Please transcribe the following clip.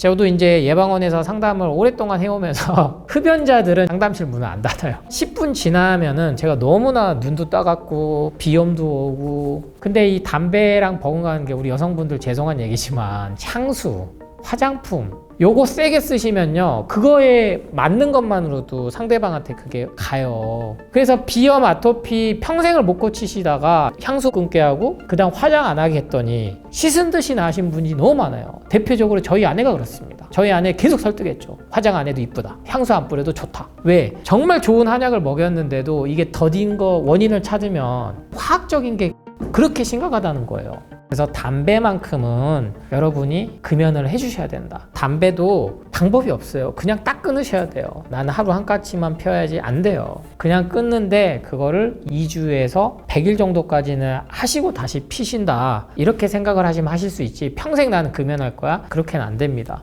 저도 이제 예방원에서 상담을 오랫동안 해오면서 흡연자들은 상담실 문을 안 닫아요. 10분 지나면은 제가 너무나 눈도 따갑고 비염도 오고 근데 이 담배랑 버금가는 게 우리 여성분들 죄송한 얘기지만 향수, 화장품 요거 세게 쓰시면요 그거에 맞는 것만으로도 상대방한테 그게 가요. 그래서 비염 아토피 평생을 못 고치시다가 향수 끊게 하고 그 다음 화장 안 하게 했더니 씻은 듯이 나신 분이 너무 많아요. 대표적으로 저희 아내가 그렇습니다. 저희 아내 계속 설득했죠. 화장 안 해도 이쁘다. 향수 안 뿌려도 좋다. 왜? 정말 좋은 한약을 먹였는데도 이게 더딘 거 원인을 찾으면 화학적인 게 그렇게 심각하다는 거예요 그래서 담배만큼은 여러분이 금연을 해주셔야 된다. 담배도 방법이 없어요. 그냥 딱 끊으셔야 돼요. 나는 하루 한 까치만 펴야지 안 돼요. 그냥 끊는데 그거를 2주에서 100일 정도까지는 하시고 다시 피신다. 이렇게 생각을 하시면 하실 수 있지. 평생 나는 금연할 거야? 그렇게는 안 됩니다.